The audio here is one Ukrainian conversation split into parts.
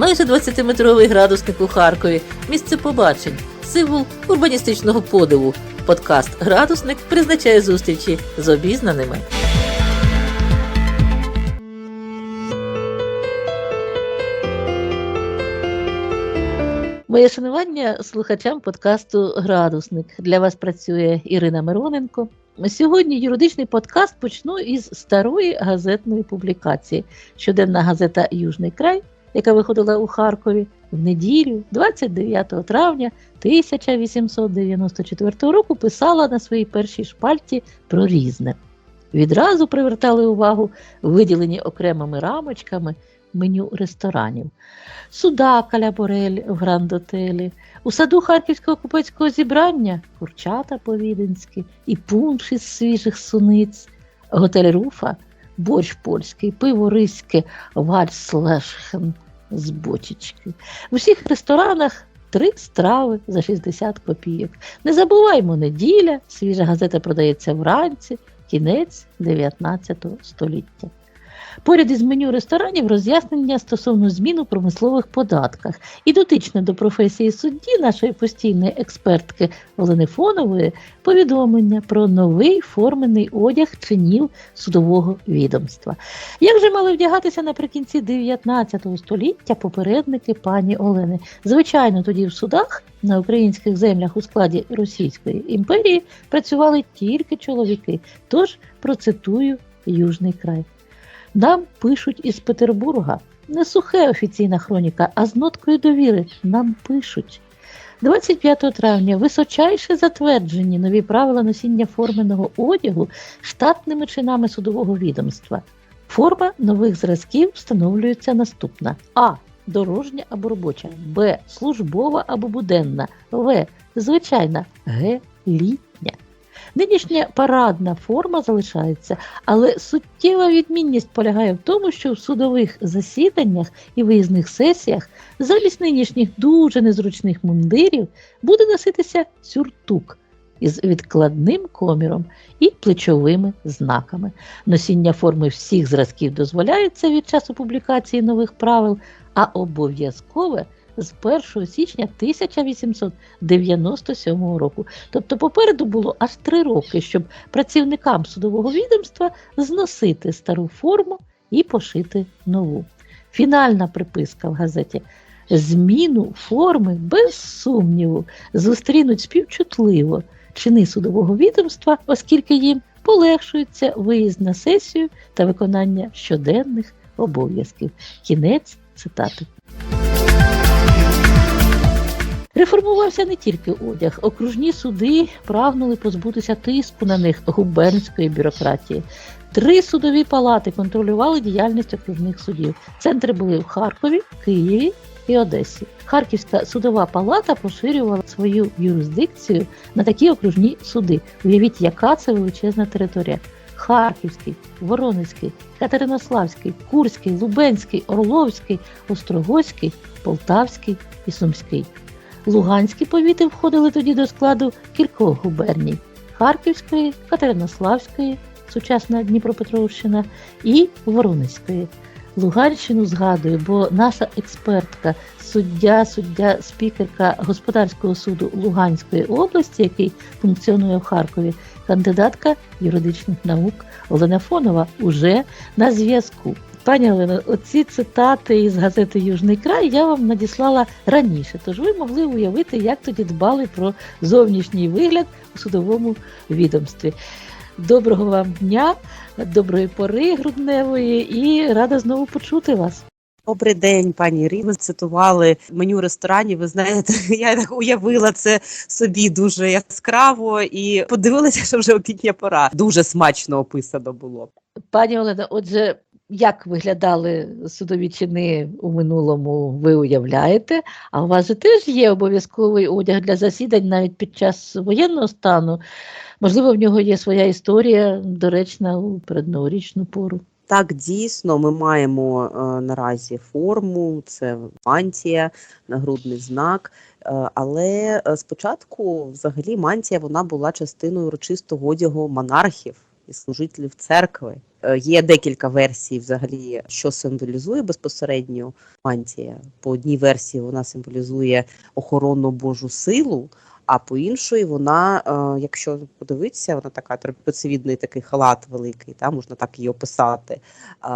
Майже 20-метровий градусник у Харкові, місце побачень, символ урбаністичного подиву. Подкаст Градусник призначає зустрічі з обізнаними. Моє шанування слухачам подкасту Градусник. Для вас працює Ірина Мироненко. Сьогодні юридичний подкаст почну із старої газетної публікації. Щоденна газета Южний край, яка виходила у Харкові в неділю, 29 травня 1894 року, писала на своїй першій шпальті про різне. Відразу привертали увагу виділені окремими рамочками меню ресторанів. Судак а-ля Борель в Гранд-Отелі, у саду Харківського купецького зібрання курчата по-віденськи і пунш із свіжих суниць, готель Руфа, борщ польський, пиво ризьке, вальслешхен з бочечки. В усіх ресторанах три страви за 60 копійок. Не забуваймо, неділя, свіжа газета продається вранці, кінець 19 століття. Поряд із меню ресторанів роз'яснення стосовно змін у промислових податках і дотичне до професії судді нашої постійної експертки Олени Фонової повідомлення про новий формений одяг чинів судового відомства. Як же мали вдягатися наприкінці 19 століття попередники пані Олени? Звичайно, тоді в судах на українських землях у складі Російської імперії працювали тільки чоловіки. Тож процитую Южний край. Нам пишуть із Петербурга. Не сухе офіційна хроніка, а з ноткою довіри. Нам пишуть. 25 травня височайше затверджені нові правила носіння форменого одягу штатними чинами судового відомства. Форма нових зразків встановлюється наступна: А. Дорожня або робоча, Б. Службова або буденна, В. Звичайна, Г. Літня. Нинішня парадна форма залишається, але суттєва відмінність полягає в тому, що в судових засіданнях і виїзних сесіях замість нинішніх дуже незручних мундирів буде носитися сюртук із відкладним коміром і плечовими знаками. Носіння форми всіх зразків дозволяється від часу публікації нових правил, а обов'язкове з 1 січня 1897 року. Тобто попереду було аж три роки, щоб працівникам судового відомства зносити стару форму і пошити нову. Фінальна приписка в газеті. Зміну форми без сумніву зустрінуть співчутливо чини судового відомства, оскільки їм полегшується виїзд на сесію та виконання щоденних обов'язків. Кінець цитати. Реформувався не тільки одяг, окружні суди прагнули позбутися тиску на них губернської бюрократії. Три судові палати контролювали діяльність окружних судів. Центри були в Харкові, Києві і Одесі. Харківська судова палата поширювала свою юрисдикцію на такі окружні суди. Уявіть, яка це величезна територія. Харківський, Воронезький, Катеринославський, Курський, Лубенський, Орловський, Острогоський, Полтавський і Сумський. Луганські повіти входили тоді до складу кількох губерній Харківської, Катеринославської, сучасна Дніпропетровщина і Воронезької. Луганщину згадую, бо наша експертка, суддя, суддя, спікерка господарського суду Луганської області, який функціонує в Харкові, кандидатка юридичних наук Олена Фонова, уже на зв'язку. Пані Олено, оці цитати із газети Южний край я вам надіслала раніше, тож ви могли уявити, як тоді дбали про зовнішній вигляд у судовому відомстві. Доброго вам дня, доброї пори грудневої і рада знову почути вас. Добрий день, пані Ірино. Цитували меню ресторанів. Ви знаєте, я так уявила це собі дуже яскраво і подивилася, що вже обідня пора. Дуже смачно описано було. Пані Олена, отже, як виглядали судові чини у минулому, ви уявляєте? А у вас же теж є обов'язковий одяг для засідань навіть під час воєнного стану. Можливо, в нього є своя історія доречна у передноворічну пору. Так, дійсно, ми маємо е, наразі форму, це мантія, нагрудний знак. Е, але е, спочатку, взагалі, мантія вона була частиною урочистого одягу монархів і служителів церкви. Е, Є декілька версій, взагалі, що символізує безпосередньо мантія. По одній версії вона символізує охоронну Божу силу. А по іншої вона, е, якщо подивитися, вона така трапецевідний такий халат великий, та можна так її описати. Е,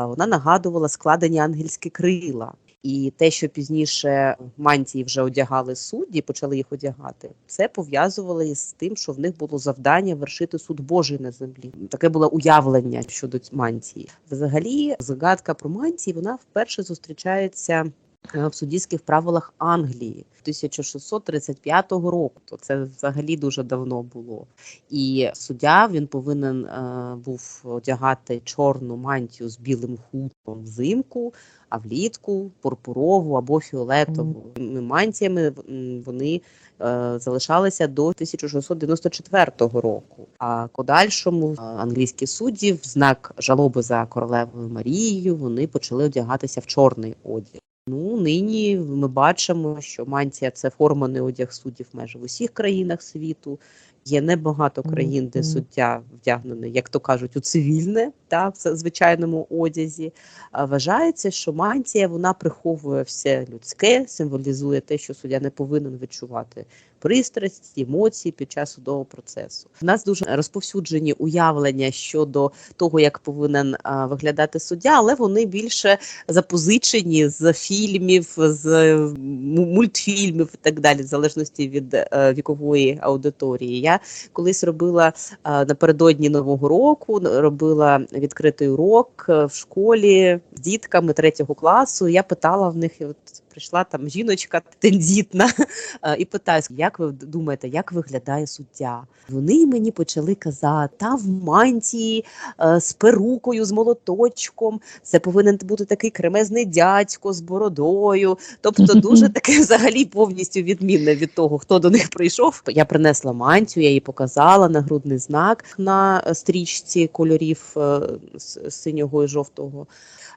Вона нагадувала складені ангельські крила. І те, що пізніше мантії вже одягали судді, почали їх одягати, це пов'язувало із тим, що в них було завдання вершити суд Божий на землі. Таке було уявлення щодо мантії. Взагалі, загадка про мантії вона вперше зустрічається в суддівських правилах Англії 1635 року. То це взагалі дуже давно було. І суддя він повинен е, був одягати чорну мантію з білим хутом взимку, а влітку пурпурову або фіолетову. Мантіями вони е, залишалися до 1694 року. А подальшому е, англійські судді в знак жалоби за королевою Марією вони почали одягатися в чорний одяг. Ну, нині ми бачимо, що мантія це форманий одяг суддів майже в усіх країнах світу. Є небагато країн, де суддя вдягнений, як то кажуть, у цивільне та в звичайному одязі. Вважається, що мантія вона приховує все людське, символізує те, що суддя не повинен відчувати пристрасть, емоції під час судового процесу. У нас дуже розповсюджені уявлення щодо того, як повинен виглядати суддя, але вони більше запозичені з фільмів, з мультфільмів і так далі, в залежності від е, вікової аудиторії. Я колись робила напередодні нового року, робила відкритий урок е, в школі з дітками третього класу. Я питала в них, от прийшла там жіночка тендітна, е, і питаю, як ви думаєте, як виглядає суддя? Вони мені почали казати, та в мантії е, з перукою, з молоточком. Це повинен бути такий кремезний дядько з бородою. Тобто, дуже таке взагалі повністю відмінне від того, хто до них прийшов. Я принесла мантію, я її показала нагрудний знак на стрічці кольорів е, синього і жовтого.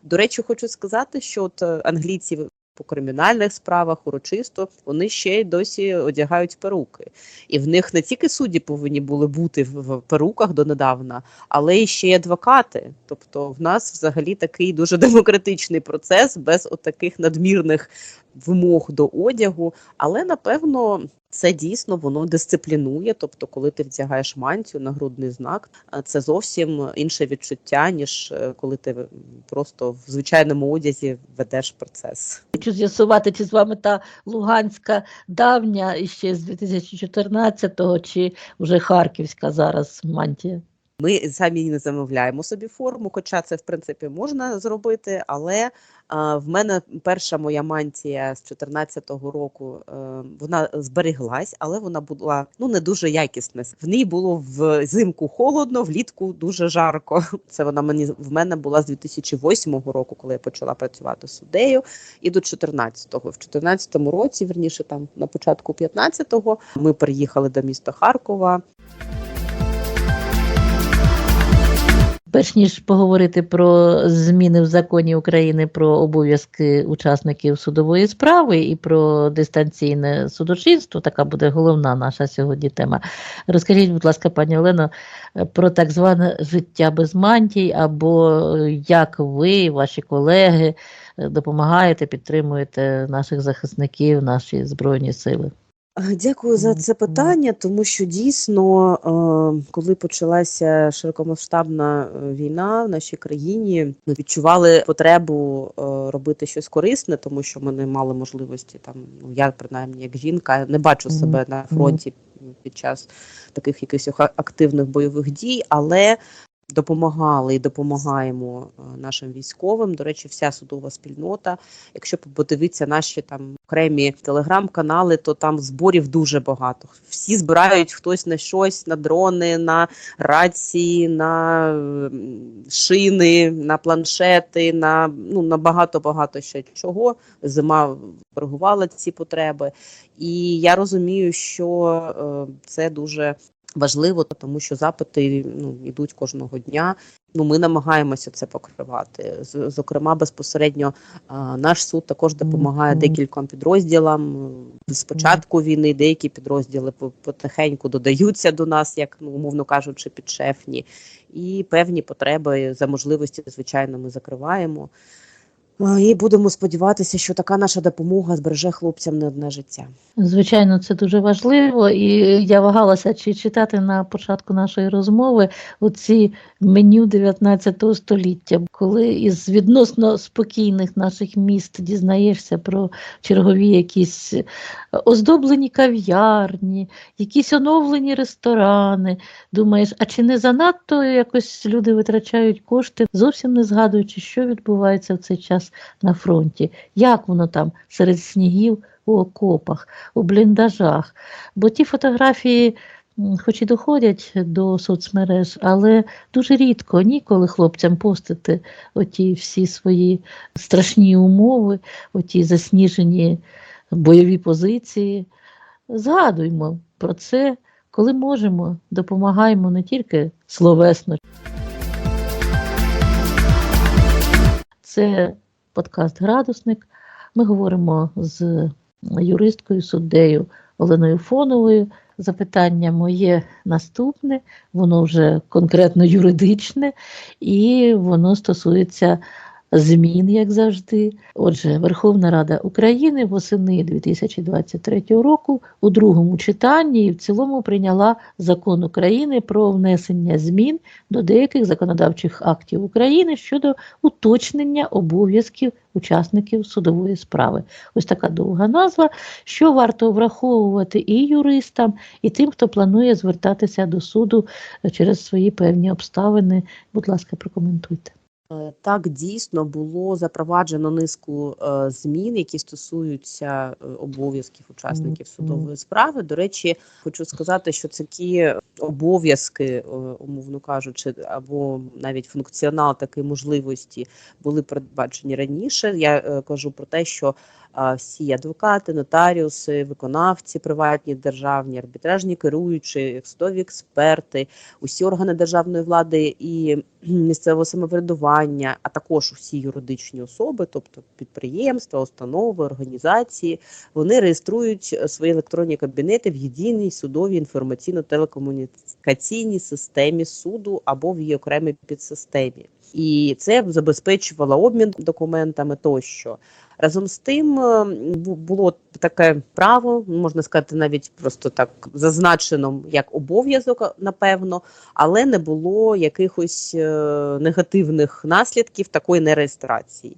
До речі, хочу сказати, що от англійці по кримінальних справах урочисто вони ще й досі одягають перуки. І в них не тільки судді повинні були бути в, перуках донедавна, але і ще й адвокати. Тобто, в нас взагалі такий дуже демократичний процес без отаких надмірних вимог до одягу. Але напевно це дійсно воно дисциплінує. Тобто, коли ти вдягаєш мантію, нагрудний знак, а це зовсім інше відчуття, ніж е, коли ти просто в звичайному одязі ведеш процес. Хочу з'ясувати, чи з вами та Луганська давня іще з 2014-го, чи вже Харківська зараз мантія. Ми самі не замовляємо собі форму, хоча це в принципі можна зробити. Але а, в мене перша моя мантія з 14-го року е, вона збереглась, але вона була ну не дуже якісна. В ній було взимку холодно, влітку дуже жарко. Це вона мені в мене була з 2008 року, коли я почала працювати суддею, і до 14-го. В 14-му році, верніше там на початку 15-го, ми переїхали до міста Харкова. Перш ніж поговорити про зміни в законі України про обов'язки учасників судової справи і про дистанційне судочинство, така буде головна наша сьогодні тема. Розкажіть, будь ласка, пані Олено, про так зване життя без мантій, або як ви, ваші колеги, допомагаєте, підтримуєте наших захисників, наші збройні сили. А, Дякую за це питання, тому що дійсно, е, коли почалася широкомасштабна е, війна в нашій країні, ми відчували потребу е, робити щось корисне, тому що ми не мали можливості там. Ну я принаймні як жінка не бачу себе на фронті під час таких якихось активних бойових дій, але допомагали і допомагаємо е, нашим військовим. До речі, вся судова спільнота. Якщо подивитися наші там окремі телеграм-канали, то там зборів дуже багато. Всі збирають хтось на щось, на дрони, на рації, на шини, на планшети, на ну на багато багато ще чого. Зима коригувала ці потреби, і я розумію, що е, це дуже важливо, тому що запити ну, йдуть кожного дня. Ну, ми намагаємося це покривати. З- Зокрема, безпосередньо а, наш суд також допомагає Мгм. декільком підрозділам. З початку війни деякі підрозділи потихеньку додаються до нас, як ну, умовно кажучи, підшефні. І певні потреби за можливості, звичайно, ми закриваємо. А, І будемо сподіватися, що така наша допомога збереже хлопцям не одне життя. Звичайно, це дуже важливо, і я вагалася, чи читати на початку нашої розмови оці меню 19 століття, коли із відносно спокійних наших міст дізнаєшся про чергові якісь оздоблені кав'ярні, якісь оновлені ресторани. Думаєш, а чи не занадто якось люди витрачають кошти, зовсім не згадуючи, що відбувається в цей час на фронті, як воно там серед снігів у окопах, у бліндажах. Бо ті фотографії, хоч і доходять до соцмереж, але дуже рідко ніколи хлопцям постити оті всі свої страшні умови, оті засніжені бойові позиції. Згадуймо про це, коли можемо, допомагаємо не тільки словесно. Це подкаст Градусник. Ми говоримо з юристкою, суддею Оленою Фоновою. Запитання моє наступне, воно вже конкретно юридичне, і воно стосується змін, як завжди. Отже, Верховна Рада України восени 2023 року у другому читанні і в цілому прийняла закон України про внесення змін до деяких законодавчих актів України щодо уточнення обов'язків учасників судової справи. Ось така довга назва, що варто враховувати і юристам, і тим, хто планує звертатися до суду через свої певні обставини. Будь ласка, прокоментуйте. Е, Так, дійсно було запроваджено низку е, змін, які стосуються е, обов'язків учасників судової справи. До речі, хочу сказати, що такі обов'язки, умовно кажучи, або навіть функціонал такої можливості були передбачені раніше. Я кажу про те, що всі адвокати, нотаріуси, виконавці, приватні, державні, арбітражні керуючі, судові експерти, усі органи державної влади і місцевого самоврядування, а також усі юридичні особи, тобто підприємства, установи, організації, вони реєструють е, свої електронні кабінети в єдиній судовій інформаційно-телекомунікаційній системі суду або в її окремій підсистемі. І це забезпечувало обмін документами тощо. Разом з тим е, було таке право, можна сказати, навіть просто так зазначено як обов'язок, напевно, але не було якихось е, негативних наслідків такої нереєстрації.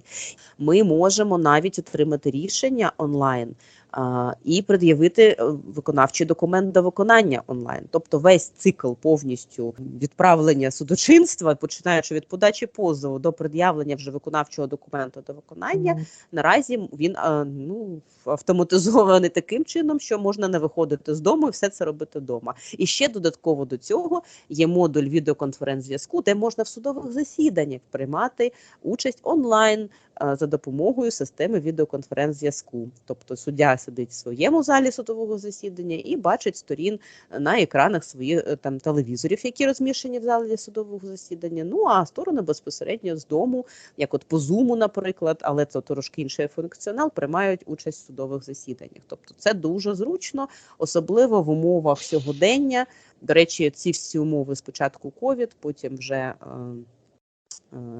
Ми можемо навіть отримати рішення онлайн. А, І пред'явити е, виконавчий документ до виконання онлайн, тобто весь цикл повністю відправлення судочинства, починаючи від подачі позову до пред'явлення вже виконавчого документу до виконання, наразі він а, ну автоматизований таким чином, що можна не виходити з дому і все це робити вдома. І ще додатково до цього є модуль відеоконференц-зв'язку, де можна в судових засіданнях приймати участь онлайн за допомогою системи відеоконференц-зв'язку. Тобто суддя сидить в своєму залі судового засідання і бачить сторін на екранах своїх е, там телевізорів, які розміщені в залі судового засідання. Ну а сторони безпосередньо з дому як от по Zoom, наприклад, але це трошки інший функціонал, приймають участь в судових засіданнях. Тобто це дуже зручно, особливо в умовах сьогодення. До речі, ці всі умови спочатку ковід, потім вже е, е,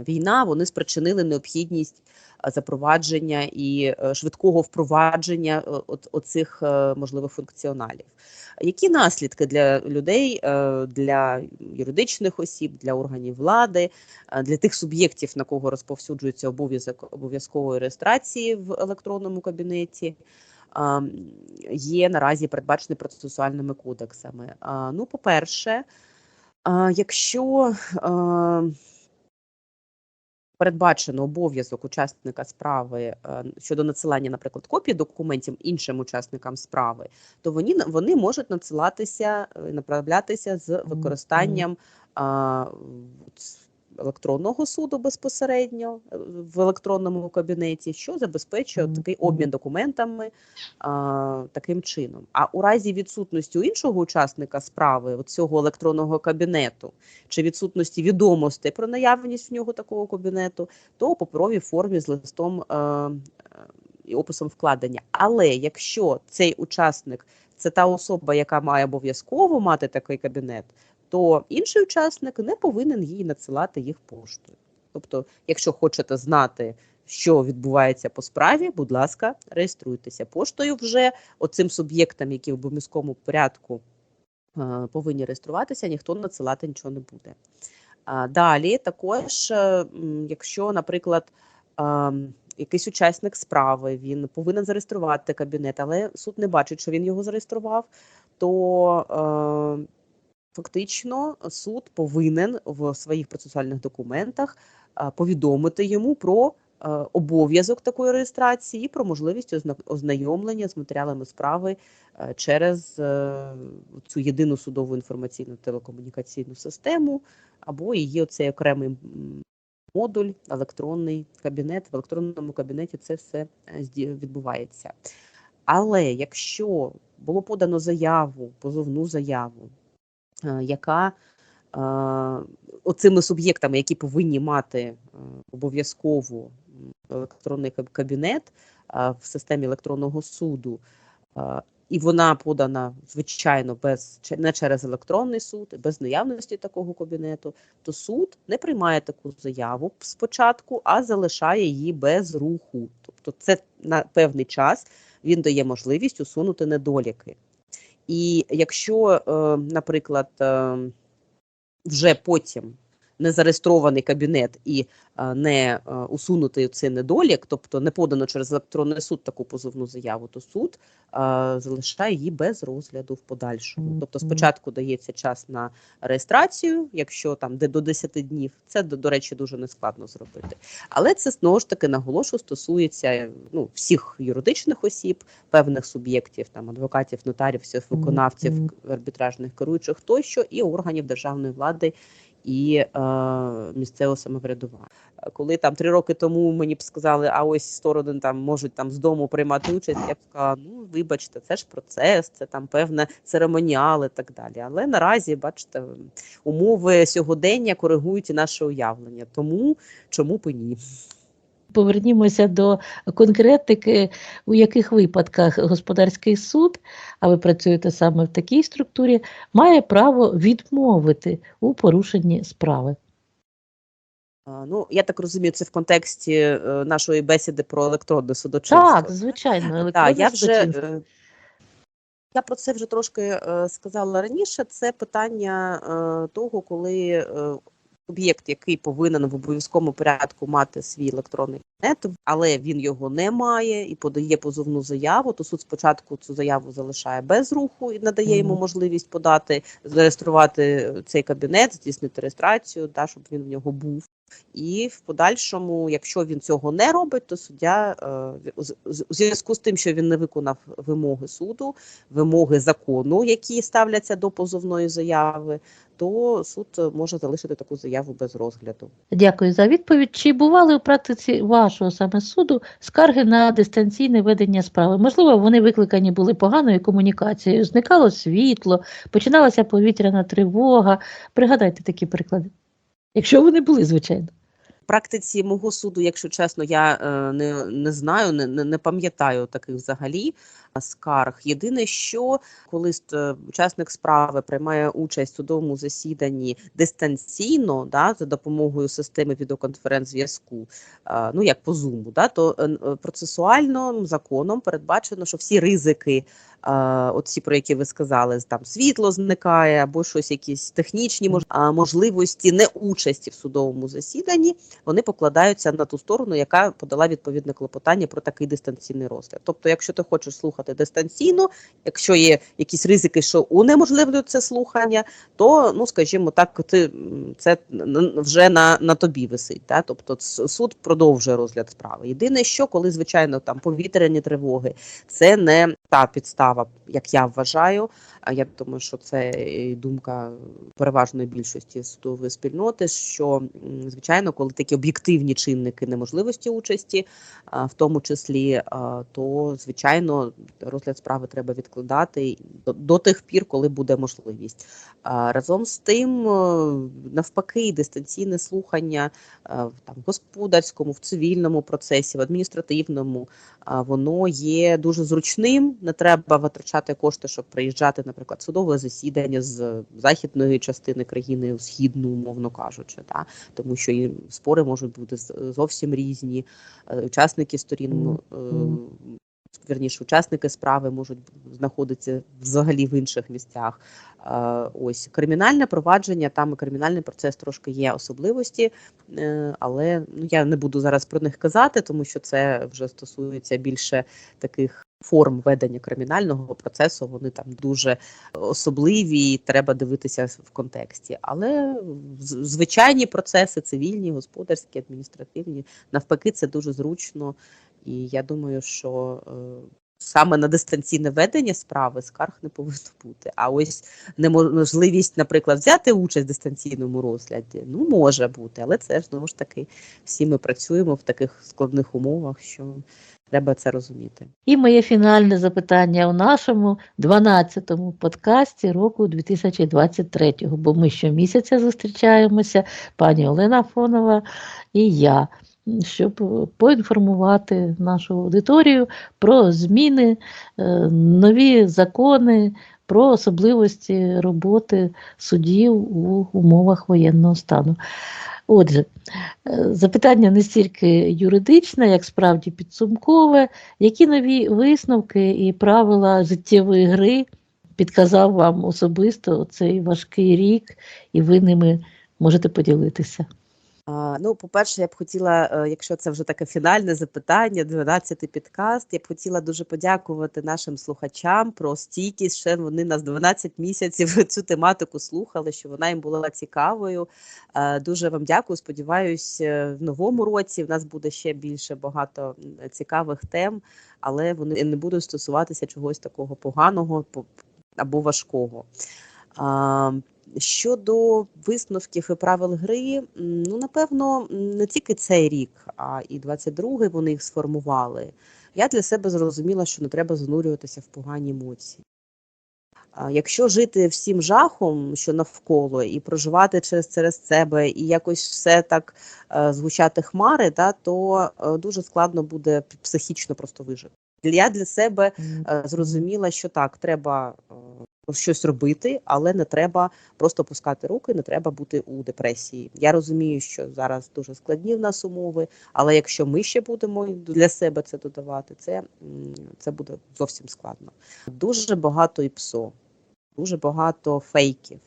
війна, вони спричинили необхідність е, запровадження і е, швидкого впровадження е, оцих е, можливих функціоналів. Які наслідки для людей, е, для юридичних осіб, для органів влади, е, для тих суб'єктів, на кого розповсюджується обов'язок обов'язкової реєстрації в електронному кабінеті? Є наразі передбачені процесуальними кодексами. Ну, по-перше, якщо передбачено обов'язок учасника справи е, щодо надсилання, наприклад, копії документів іншим учасникам справи, то вони, вони можуть надсилатися, е, направлятися з використанням електронного суду безпосередньо е, в електронному кабінеті, що забезпечує такий обмін документами а, таким чином. А у разі відсутності у іншого учасника справи от цього електронного кабінету чи відсутності відомостей про наявність в нього такого кабінету, то у паперовій формі з листом е, е, і описом вкладення. Але якщо цей учасник це та особа, яка має обов'язково мати такий кабінет, то інший учасник не повинен їй надсилати їх поштою. Тобто, якщо хочете знати, що відбувається по справі, будь ласка, реєструйтеся поштою вже оцим суб'єктам, які в обов'язковому порядку е, повинні реєструватися, ніхто надсилати нічого не буде. Далі також, е, якщо, наприклад, ем, якийсь учасник справи, він повинен зареєструвати кабінет, але суд не бачить, що він його зареєстрував, то е, фактично суд повинен в своїх процесуальних документах повідомити йому про е, обов'язок такої реєстрації і про можливість озна- ознайомлення з матеріалами справи е, через е, цю єдину судову інформаційну телекомунікаційну систему або її оцей окремий модуль, електронний кабінет. В електронному кабінеті це все відбувається. Але якщо було подано заяву, позовну заяву, яка е, оцими суб'єктами, які повинні мати е, обов'язково електронний кабінет е, в системі електронного суду, е, і вона подана звичайно без не через електронний суд, без наявності такого кабінету, то суд не приймає таку заяву спочатку, а залишає її без руху. Тобто, це на певний час він дає можливість усунути недоліки. І якщо, е, наприклад, е, вже потім не зареєстрований кабінет і е, не е, усунутий цей недолік, тобто не подано через електронний суд таку позовну заяву, то суд е, залишає її без розгляду в подальшому. Тобто спочатку дається час на реєстрацію, якщо там де до 10 днів, це до, речі дуже нескладно зробити. Але це знову ж таки наголошую, стосується ну, всіх юридичних осіб, певних суб'єктів, там адвокатів, нотаріусів, виконавців, арбітражних керуючих тощо, і органів державної влади і е, місцевого самоврядування. Коли там три роки тому мені б сказали, а ось сторони там можуть там з дому приймати участь, я б сказала, ну вибачте, це ж процес, це там певне церемоніал і так далі. Але наразі, бачите, умови сьогодення коригують і наше уявлення. Тому чому б і ні? Повернімося до конкретики, у яких випадках господарський суд, а ви працюєте саме в такій структурі, має право відмовити у порушенні справи. Ну, я так розумію, це в контексті е, нашої бесіди про електронне судочинство. Так, звичайно, електронне я судочинство. е, я про це вже трошки е, сказала раніше. Це питання е, того, коли е, суб'єкт, який повинен в обов'язковому порядку мати свій електронний кабінет, але він його не має і подає позовну заяву, то суд спочатку цю заяву залишає без руху і надає йому можливість подати, зареєструвати цей кабінет, здійснити реєстрацію, та, щоб він в нього був. І в подальшому, якщо він цього не робить, то суддя е, у зв'язку з тим, що він не виконав вимоги суду, вимоги закону, які ставляться до позовної заяви, то суд може залишити таку заяву без розгляду. Дякую за відповідь. Чи бували у практиці вашого саме суду скарги на дистанційне ведення справи? Можливо, вони викликані були поганою комунікацією, зникало світло, починалася повітряна тривога. Пригадайте такі приклади. Якщо вони були, звичайно. Практиці мого суду, якщо чесно, я е, не, не знаю, не, не, пам'ятаю таких взагалі скарг. Єдине, що коли е, учасник справи приймає участь в судовому засіданні дистанційно, да, за допомогою системи відеоконференц-зв'язку, е, ну як по Zoom, да, то е, процесуально законом передбачено, що всі ризики. Оці, про які ви сказали, там світло зникає або щось, якісь технічні можливості неучасті в судовому засіданні, вони покладаються на ту сторону, яка подала відповідне клопотання про такий дистанційний розгляд. Тобто, якщо ти хочеш слухати дистанційно, якщо є якісь ризики, що унеможливлюють це слухання, то ну скажімо так, ти це вже на, на тобі висить. Та? Тобто суд продовжує розгляд справи. Єдине, що коли звичайно там повітряні тривоги, це не та підстава, як я вважаю, А я думаю, що це думка переважної більшості судової спільноти. Що звичайно, коли такі об'єктивні чинники неможливості участі, в тому числі, то звичайно розгляд справи треба відкладати до, тих пір, коли буде можливість. Разом з тим, е, навпаки, дистанційне слухання е, в там господарському, в цивільному процесі, в адміністративному, воно є дуже зручним. Не треба витрачати кошти, щоб приїжджати, наприклад, судове засідання з західної частини країни у східну, умовно кажучи, та тому що і спори можуть бути зовсім різні. Е, Учасники сторін. е, Вірніше, учасники справи можуть знаходитися взагалі в інших місцях. Е, Ось кримінальне провадження, там і кримінальний процес трошки є особливості, але ну я не буду зараз про них казати, тому що це вже стосується більше таких форм ведення кримінального процесу. Вони там дуже особливі, і треба дивитися в контексті. Але звичайні процеси, цивільні, господарські, адміністративні, навпаки, це дуже зручно. І я думаю, що е, саме на дистанційне ведення справи скарг не повинно бути. А ось неможливість, наприклад, взяти участь в дистанційному розгляді, ну може бути, але це ж знову ж таки всі ми працюємо в таких складних умовах, що треба це розуміти. І моє фінальне запитання у нашому 12-му подкасті року 2023, бо ми щомісяця зустрічаємося, пані Олена Фонова і я, щоб поінформувати нашу аудиторію про зміни, е, нові закони, про особливості роботи судів у умовах воєнного стану. Отже, е, запитання не стільки юридичне, як справді підсумкове. Які нові висновки і правила життєвої гри підказав вам особисто цей важкий рік, і ви ними можете поділитися? Ну, по-перше, я б хотіла, е, якщо це вже таке фінальне запитання, 12-й підкаст, я б хотіла дуже подякувати нашим слухачам про стійкість. Ще вони нас 12 місяців цю тематику слухали, що вона їм була цікавою. Е, Дуже вам дякую. Сподіваюсь, е, в новому році в нас буде ще більше багато цікавих тем, але вони не будуть стосуватися чогось такого поганого або важкого. Щодо висновків і правил гри, ну напевно, не тільки цей рік, а і 22-й вони їх сформували. Я для себе зрозуміла, що не треба занурюватися в погані емоції. Якщо жити всім жахом, що навколо, і проживати через, через себе, і якось все так е, згущати хмари, да, то е, дуже складно буде психічно просто вижити. Я для себе е, зрозуміла, що так, треба е, щось робити, але не треба просто пускати руки, не треба бути у депресії. Я розумію, що зараз дуже складні в нас умови, але якщо ми ще будемо для себе це додавати, це, це буде зовсім складно. Дуже багато ІПСО, дуже багато фейків.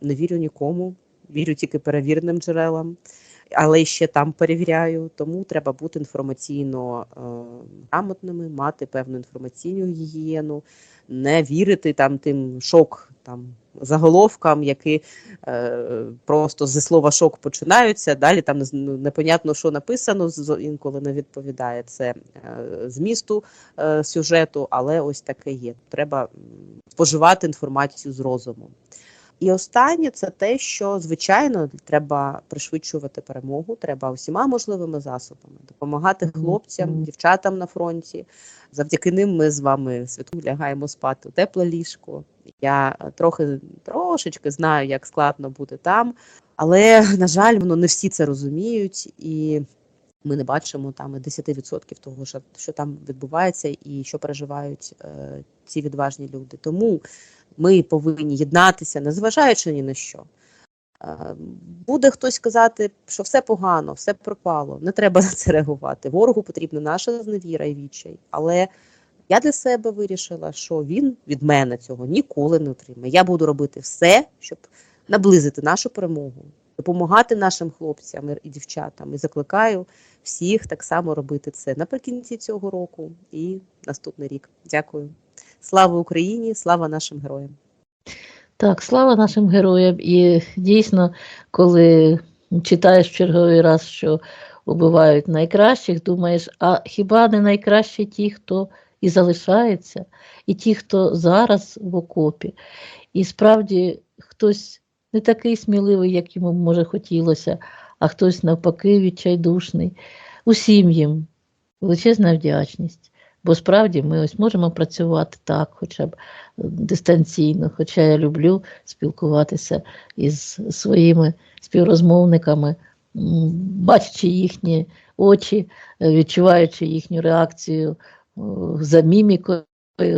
Не вірю нікому, вірю тільки перевіреним джерелам. Але ще там перевіряю, тому треба бути інформаційно е, грамотними, мати певну інформаційну гігієну, не вірити там тим шок там заголовкам, які е, просто зі слова шок починаються. Далі там ну, непонятно, що написано, інколи не відповідає це е, змісту е, сюжету, але ось таке є. Треба споживати інформацію з розумом. І останнє це те, що звичайно треба пришвидшувати перемогу, треба усіма можливими засобами допомагати хлопцям, Мгм. дівчатам на фронті. Завдяки ним ми з вами святку лягаємо спати у тепле ліжко. Я е, трохи трошечки знаю, як складно бути там, але на жаль, воно не всі це розуміють, і ми не бачимо там і 10% того, що, що там відбувається, і що переживають е, ці відважні люди. Тому ми повинні єднатися, незважаючи ні на що. Е, Буде хтось казати, що все погано, все пропало. Не треба на це реагувати. Ворогу потрібна наша зневіра і відчай. Але я для себе вирішила, що він від мене цього ніколи не отримає. Я буду робити все, щоб наблизити нашу перемогу, допомагати нашим хлопцям і дівчатам. І закликаю всіх так само робити це наприкінці цього року і наступний рік. Дякую. Слава Україні! Слава нашим героям! Так, слава нашим героям. І дійсно, коли читаєш в черговий раз, що убивають найкращих, думаєш, а хіба не найкращі ті, хто і залишається, і ті, хто зараз в окопі. І справді хтось не такий сміливий, як йому може хотілося, а хтось навпаки відчайдушний. Усім їм величезна вдячність. Бо справді ми ось можемо працювати так, хоча б е, дистанційно, хоча я люблю спілкуватися із своїми співрозмовниками, бачачи їхні очі, е, відчуваючи їхню реакцію за мімікою,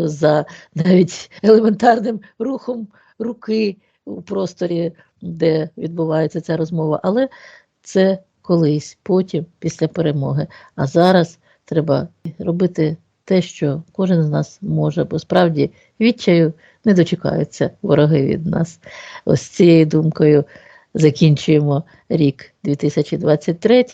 за навіть елементарним рухом руки у просторі, де відбувається ця розмова. Але це колись, потім, після перемоги. А зараз треба робити те, що кожен з нас може, бо справді відчаю не дочекаються вороги від нас. Ось цією думкою закінчуємо рік 2023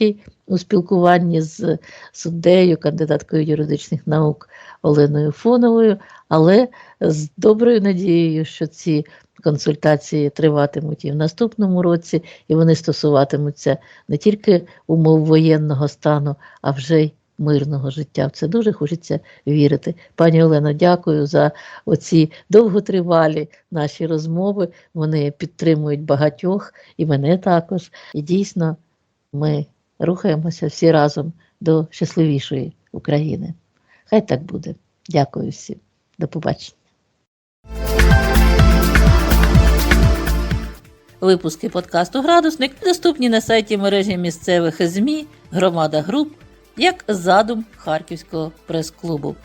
у спілкуванні з суддею, кандидаткою юридичних наук Оленою Фоновою, але з доброю надією, що ці консультації триватимуть і в наступному році, і вони стосуватимуться не тільки умов воєнного стану, а вже й мирного життя. В це дуже хочеться вірити. Пані Олено, дякую за оці довготривалі наші розмови. Вони підтримують багатьох і мене також. І дійсно ми рухаємося всі разом до щасливішої України. Хай так буде. Дякую всім. До побачення. Випуски подкасту Градусник доступні на сайті мережі місцевих ЗМІ Громада Груп як задум Харківського прес-клубу.